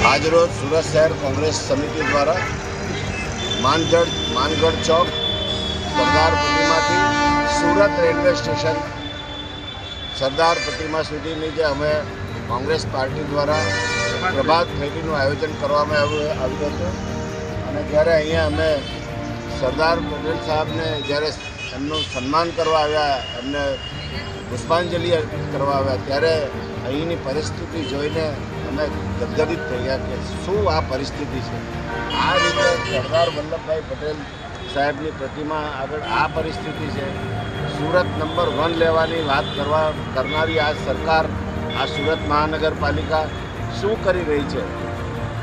આજરોજ સુરત શહેર કોંગ્રેસ સમિતિ દ્વારા માનગઢ માનગઢ ચોક, સરદાર પ્રતિમાથી સુરત રેલવે સ્ટેશન, સરદાર પ્રતિમા સુધીની જે અમે કોંગ્રેસ પાર્ટી દ્વારા પ્રભાત ફેરીનું આયોજન કરવામાં આવ્યું આવ્યું હતું. અને જ્યારે અહીંયા અમે સરદાર પટેલ સાહેબને જ્યારે એમનું સન્માન કરવા આવ્યા, એમને પુષ્પાંજલિ કરવા આવ્યા, ત્યારે અહીંની પરિસ્થિતિ જોઈને અમે ગદગદિત થઈ ગયા કે શું આ પરિસ્થિતિ છે. આ રીતે સરદાર વલ્લભભાઈ પટેલ સાહેબની પ્રતિમા આગળ આ પરિસ્થિતિ છે. સુરત નંબર વન લેવાની વાત કરવા, કરનારી આ સરકાર, આ સુરત મહાનગરપાલિકા શું કરી રહી છે?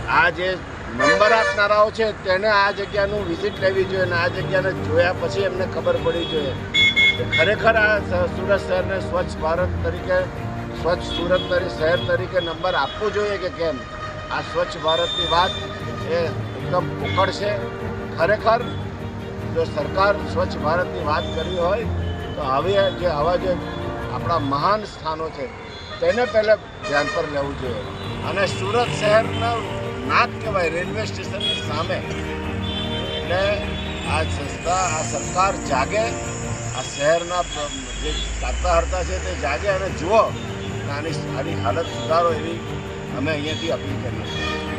આ જે નંબર આપનારાઓ છે તેને આ જગ્યાનું વિઝિટ લેવી જોઈએ અને આ જગ્યાને જોયા પછી એમને ખબર પડી જોઈએ. કે ખરેખર આ સુરત શહેરને સ્વચ્છ ભારત તરીકે, સ્વચ્છ સુરત તરીકે શહેર તરીકે નંબર આપવો જોઈએ કે કેમ? આ સ્વચ્છ ભારતની વાત એ એકદમ પોકળ છે. ખરેખર જો સરકાર સ્વચ્છ ભારતની વાત કરવી હોય, તો હવે જે આવા જે આપણા મહાન સ્થાનો છે, તેને પહેલાં ધ્યાન પર લેવું જોઈએ. અને સુરત શહેરના નાક કહેવાય, રેલવે સ્ટેશનની સામે. એટલે આ સંસ્થા, આ સરકાર જાગે, આ શહેરના જે ચાલતા હરતા છે તે જાગે. અને જુઓ, આની આની હાલત સુધારો એવી અમે અહીંયાથી અપીલ કરીએ છીએ.